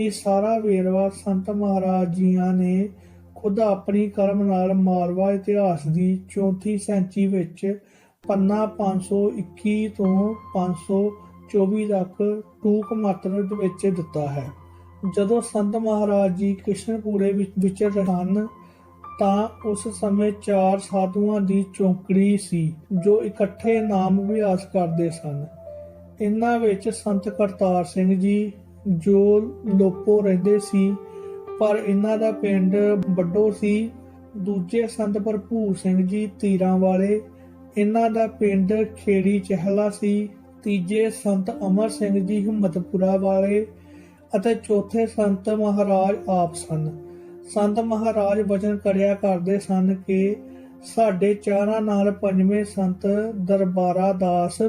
ਇਹ ਸਾਰਾ ਵੇਰਵਾ ਸੰਤ ਮਹਾਰਾਜ ਜੀਆਂ ਨੇ ਖੁਦ ਆਪਣੀ ਕਰਮ ਨਾਲ ਮਾਲਵਾ ਇਤਿਹਾਸ ਦੀ ਚੌਥੀ ਸੈਂਚੀ ਵਿੱਚ ਪੰਨਾ 521 ਤੋਂ 524 ਤੱਕ ਟੂਕ ਮਾਤਰਾ ਵਿੱਚ ਦਿੱਤਾ ਹੈ। ਜਦੋਂ ਸੰਤ ਮਹਾਰਾਜ ਜੀ ਕ੍ਰਿਸ਼ਨਪੂਰੇ ਵਿੱਚ ਵਿਚਰ ਹਨ, ਤਾਂ ਉਸ ਸਮੇਂ ਚਾਰ ਸਾਧੂਆਂ ਦੀ ਚੌਂਕੜੀ ਸੀ, ਜੋ ਇਕੱਠੇ ਨਾਮ ਅਭਿਆਸ ਕਰਦੇ ਸਨ। ਇਹਨਾਂ ਵਿੱਚ ਸੰਤ ਕਰਤਾਰ ਸਿੰਘ ਜੀ ਜੋ ਲੋਪੋ ਰਹਿੰਦੇ ਸੀ, ਪਰ ਇਹਨਾਂ ਦਾ ਪਿੰਡ ਵੱਡੋ ਸੀ। ਦੂਜੇ ਸੰਤ ਭਰਪੂਰ ਸਿੰਘ ਜੀ ਤੀਰਾਂ ਵਾਲੇ ਇਹਨਾਂ ਦਾ ਪਿੰਡ ਖੇੜੀ ਚਹਿਲਾ ਸੀ, ਤੀਜੇ ਸੰਤ ਅਮਰ ਸਿੰਘ ਜੀ ਹਿੰਮਤਪੁਰਾ ਵਾਲੇ ਅਤੇ ਚੌਥੇ ਸੰਤ ਮਹਾਰਾਜ ਆਪ ਸਨ। ਸੰਤ ਮਹਾਰਾਜ ਵਚਨ ਕਰਿਆ ਕਰਦੇ ਸਨ ਕਿ ਸਾਡੇ ਚਾਰਾਂ ਨਾਲ ਪੰਜਵੇਂ ਸੰਤ ਦਰਬਾਰਾ ਦਾਸ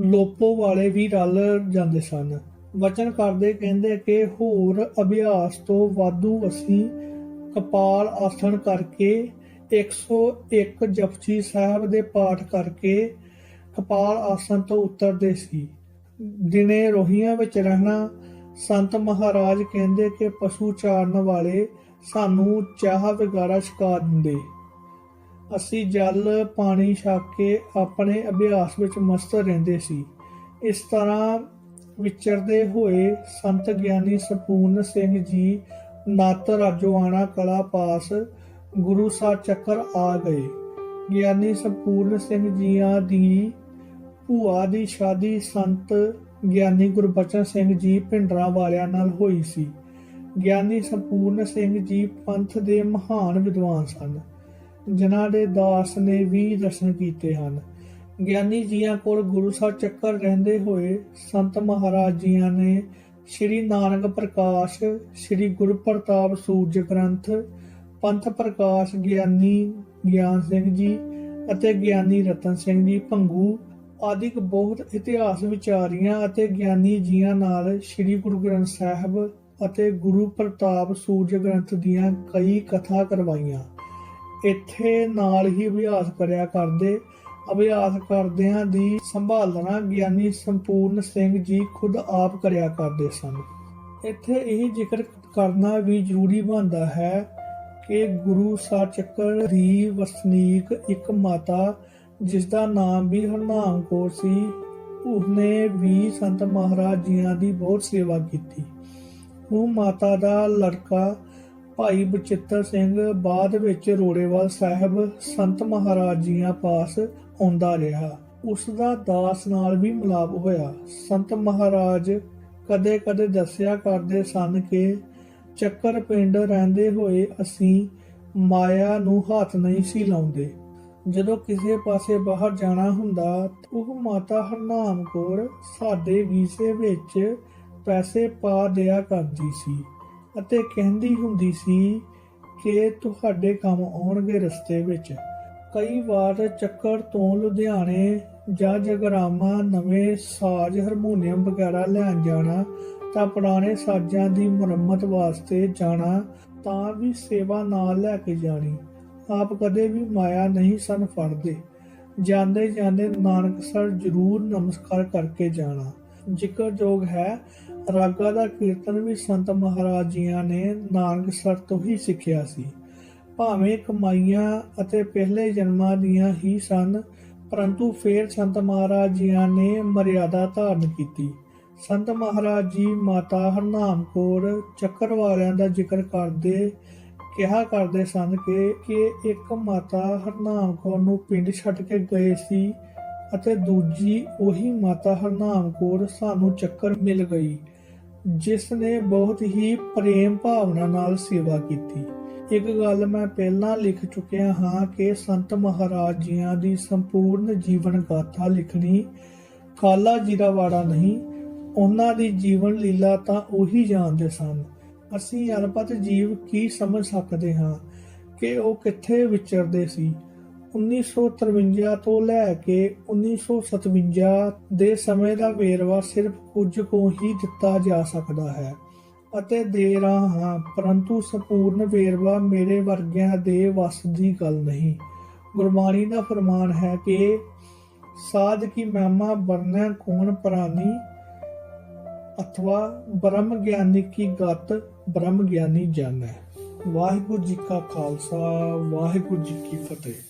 ਲੋਪੋ ਵਾਲੇ ਵੀ ਰਲ ਜਾਂਦੇ ਸਨ। ਵਚਨ ਕਰਦੇ ਕਹਿੰਦੇ ਕਿ ਹੋਰ ਅਭਿਆਸ ਤੋਂ ਵਾਧੂ ਅਸੀਂ ਕਪਾਲ ਆਸਣ ਕਰਕੇ 101 ਜਪਜੀ ਸਾਹਿਬ ਦੇ ਪਾਠ ਕਰਕੇ ਕਪਾਲ ਆਸਣ ਤੋਂ ਉਤਰਦੇ ਸੀ। ਦਿਨੇ ਰੋਹੀਆਂ ਵਿੱਚ ਰਹਿਣਾ ਸੰਤ ਮਹਾਰਾਜ ਕਹਿੰਦੇ ਕਿ ਪਸ਼ੂ ਚਾਰਨ ਵਾਲੇ ਸਾਨੂੰ ਚਾਹ ਵਗਾਰਾ ਛਕਾ ਦਿੰਦੇ। ਅਸੀਂ ਜਲ, ਪਾਣੀ ਛਕ ਕੇ ਆਪਣੇ ਅਭਿਆਸ ਵਿੱਚ ਮਸਤ ਰਹਿੰਦੇ ਸੀ। ਇਸ ਤਰ੍ਹਾਂ ਵਿਚਰਦੇ ਹੋਏ ਸੰਤ ਗਿਆਨੀ ਸਪੂਰਨ ਸਿੰਘ ਜੀ ਨੱਤ ਰਾਜੋਆਣਾ ਕਲਾ ਪਾਸ ਗੁਰੂ ਸਾਹਿਬ ਚੱਕਰ ਆ ਗਏ। ਗਿਆਨੀ ਸੰਪੂਰਨ ਸਿੰਘ ਜੀਆਂ ਦੀ ਭੂਆ ਦੀ ਸ਼ਾਦੀ ਸੰਤ ਗਿਆਨੀ ਗੁਰਬਚਨ ਸਿੰਘ ਜੀ ਭਿੰਡਰਾਂ ਵਾਲਿਆਂ ਨਾਲ ਹੋਈ ਸੀ। ਗਿਆਨੀ ਸੰਪੂਰਨ ਸਿੰਘ ਜੀ ਪੰਥ ਦੇ ਮਹਾਨ ਵਿਦਵਾਨ ਸਨ। ਜਿਨ੍ਹਾਂ ਦੇ ਦਾਸ ਨੇ ਵੀ ਦਰਸ਼ਨ ਕੀਤੇ ਹਨ। ਗਿਆਨੀ ਜੀਆਂ ਕੋਲ ਗੁਰੂ ਸਾਹਿਬ ਚੱਕਰ ਰਹਿੰਦੇ ਹੋਏ ਸੰਤ ਮਹਾਰਾਜ ਜੀਆਂ ਨੇ ਸ੍ਰੀ ਨਾਨਕ ਪ੍ਰਕਾਸ਼, ਸ੍ਰੀ ਗੁਰੂ ਪ੍ਰਤਾਪ ਸੂਰਜ ਗ੍ਰੰਥ ਪੰਥ ਪ੍ਰਕਾਸ਼ ਗਿਆਨੀ ਗਿਆਨ ਸਿੰਘ ਜੀ ਅਤੇ ਗਿਆਨੀ ਰਤਨ ਸਿੰਘ ਜੀ, ਭੰਗੂ ਆਦਿਕ ਬਹੁਤ ਇਤਿਹਾਸ ਵਿਚਾਰੀਆਂ ਅਤੇ ਗਿਆਨੀ ਜੀਆਂ ਨਾਲ ਸ੍ਰੀ ਗੁਰੂ ਗ੍ਰੰਥ ਸਾਹਿਬ ਅਤੇ ਗੁਰੂ ਪ੍ਰਤਾਪ ਸੂਰਜ ਗ੍ਰੰਥ ਦੀਆਂ ਕਈ ਕਥਾ ਕਰਵਾਈਆਂ। ਇੱਥੇ ਨਾਲ ਹੀ ਅਭਿਆਸ ਕਰਿਆ ਕਰਦੇ, ਅਭਿਆਸ ਕਰਦਿਆਂ ਦੀ ਸੰਭਾਲਣਾ ਗਿਆਨੀ ਸੰਪੂਰਨ ਸਿੰਘ ਜੀ ਖੁਦ ਆਪ ਕਰਿਆ ਕਰਦੇ ਸਨ। ਇੱਥੇ ਇਹ ਜ਼ਿਕਰ ਕਰਨਾ ਵੀ ਜ਼ਰੂਰੀ ਬਣਦਾ ਹੈ ਕਿ ਗੁਰੂ ਸਾਹਿਬ ਚੱਕਰ ਦੀ ਵਸਨੀਕ ਇੱਕ ਮਾਤਾ ਜਿਸ ਦਾ ਨਾਮ ਵੀ ਹਰਨਾਮ ਕੌਰ ਸੀ ਉਸਨੇ ਵੀ ਸੰਤ ਮਹਾਰਾਜ ਜੀਆਂ ਦੀ ਬਹੁਤ ਸੇਵਾ ਕੀਤੀ। ਉਹ ਮਾਤਾ ਦਾ ਲੜਕਾ ਭਾਈ ਬਚਿੱਤਰ ਸਿੰਘ ਬਾਅਦ ਵਿੱਚ ਰੋੜੇਵਾਲ ਸਾਹਿਬ ਸੰਤ ਮਹਾਰਾਜ ਜੀਆਂ ਪਾਸ ਆਉਂਦਾ ਰਿਹਾ। ਉਸ ਦਾ ਦਾਸ ਨਾਲ ਵੀ ਮਿਲਾਪ ਹੋਇਆ। ਸੰਤ ਮਹਾਰਾਜ ਕਦੇ-ਕਦੇ ਦੱਸਿਆ ਕਰਦੇ ਸਨ ਕਿ ਚੱਕਰ ਪਿੰਡ ਰਹਿੰਦੇ ਹੋਏ ਅਸੀਂ ਮਾਇਆ ਨੂੰ ਹੱਥ ਨਹੀਂ ਸੀ ਲਾਉਂਦੇ। ਜਦੋਂ ਕਿਸੇ ਪਾਸੇ ਬਾਹਰ ਜਾਣਾ ਹੁੰਦਾ, ਉਹ ਮਾਤਾ ਹਰਨਾਮ ਕੌਰ ਸਾਡੇ ਵੀਜ਼ੇ ਵਿੱਚ ਪੈਸੇ ਪਾ ਦਿਆ ਕਰਦੀ ਸੀ ਅਤੇ ਕਹਿੰਦੀ ਹੁੰਦੀ ਸੀ ਕਿ ਤੁਹਾਡੇ ਕੰਮ ਆਉਣਗੇ ਰਸਤੇ ਵਿੱਚ। ਕਈ ਵਾਰ ਚੱਕਰ ਤੋਂ ਲੁਧਿਆਣੇ ਜਾਂ ਜਗਰਾਮਾ ਨਵੇਂ ਸਾਜ਼, ਹਾਰਮੋਨੀਅਮ ਵਗੈਰਾ ਲੈਣ ਜਾਣਾ ਤਾਂ ਪੁਰਾਣੇ ਸਾਜ਼ਾਂ ਦੀ ਮੁਰੰਮਤ ਵਾਸਤੇ ਜਾਣਾ ਤਾਂ ਵੀ ਸੇਵਾ ਨਾਲ ਲੈ ਕੇ ਜਾਣੀ। ਆਪ ਕਦੇ ਵੀ ਮਾਇਆ ਨਹੀਂ ਸਨ ਫੜਦੇ। ਜਾਂਦੇ ਜਾਂਦੇ ਨਾਨਕਸਰ ਜ਼ਰੂਰ ਨਮਸਕਾਰ ਕਰਕੇ ਜਾਣਾ। ਜ਼ਿਕਰਯੋਗ ਹੈ, ਰਾਗਾ ਦਾ ਕੀਰਤਨ ਵੀ ਸੰਤ ਮਹਾਰਾਜ ਜੀਆਂ ਨੇ ਨਾਨਕਸਰ ਤੋਂ ਹੀ ਸਿੱਖਿਆ ਸੀ। ਭਾਵੇਂ ਕਮਾਈਆਂ ਅਤੇ ਪਹਿਲੇ ਜਨਮਾਂ ਦੀਆਂ ਹੀ ਸਨ, ਪਰੰਤੂ ਫੇਰ ਸੰਤ ਮਹਾਰਾਜ ਜੀਆਂ ਨੇ ਮਰਿਆਦਾ ਧਾਰਨ ਕੀਤੀ। ਸੰਤ ਮਹਾਰਾਜ ਜੀ ਮਾਤਾ ਹਰਨਾਮ ਕੌਰ ਚੱਕਰ ਵਾਲਿਆਂ ਦਾ ਜ਼ਿਕਰ ਕਰਦੇ, ਕਿਹਾ ਕਰਦੇ ਸਨ ਕਿ ਕਿ ਇੱਕ ਮਾਤਾ ਹਰਨਾਮ ਕੌਰ ਨੂੰ ਪਿੰਡ ਛੱਡ ਕੇ ਗਏ ਸੀ ਅਤੇ ਦੂਜੀ ਉਹੀ ਮਾਤਾ ਹਰਨਾਮ ਕੌਰ ਸਾਨੂੰ ਚੱਕਰ ਮਿਲ ਗਈ, ਜਿਸ ਨੇ ਬਹੁਤ ਹੀ ਪ੍ਰੇਮ ਭਾਵਨਾ ਨਾਲ ਸੇਵਾ ਕੀਤੀ। ਇੱਕ ਗੱਲ ਮੈਂ ਪਹਿਲਾਂ ਲਿਖ ਚੁੱਕਿਆ ਹਾਂ ਕਿ ਸੰਤ ਮਹਾਰਾਜ ਜੀਆਂ ਦੀ ਸੰਪੂਰਨ ਜੀਵਨ ਗਾਥਾ ਲਿਖਣੀ ਕਾਲਾ ਜੀ ਵਾੜਾ ਨਹੀਂ ਉਹਨਾਂ ਦੀ ਜੀਵਨ ਲੀਲਾ ਤਾਂ ਉਹੀ ਜਾਣਦੇ ਸਨ। ਅਸੀਂ ਅਨਪਤ ਜੀਵ ਕੀ ਸਮਝ ਸਕਦੇ ਹਾਂ ਕਿ ਉਹ ਕਿੱਥੇ ਵਿਚਰਦੇ ਸੀ? 1953 ਤੋਂ ਲੈ ਕੇ 1957 ਦੇ ਸਮੇਂ ਦਾ ਵੇਰਵਾ ਸਿਰਫ ਕੁਝ ਕੋ ਹੀ ਦਿੱਤਾ ਜਾ ਸਕਦਾ ਹੈ ਅਤੇ ਦੇ ਰਹਾ ਹਾਂ, ਪਰੰਤੂ ਸੰਪੂਰਨ ਵੇਰਵਾ ਮੇਰੇ ਵਰਗਿਆਂ ਦੇ ਵੱਸ ਦੀ ਗੱਲ ਨਹੀਂ। ਗੁਰਬਾਣੀ ਦਾ ਫਰਮਾਨ ਹੈ ਕਿ ਸਾਧ ਕੀ ਮਹਿਮਾ ਵਰਨੈ ਕੌਣ ਪ੍ਰਾਨੀ? ਅਥਵਾ ਬ੍ਰਹਮ ਗਿਆਨੀ ਕੀ ਗਤ ਬ੍ਰਹਮ ਗਿਆਨੀ ਜਾਣੈ ਵਾਹਿਗੁਰੂ ਜੀ ਕਾ ਖਾਲਸਾ ਵਾਹਿਗੁਰੂ ਜੀ ਕੀ ਫਤਿਹ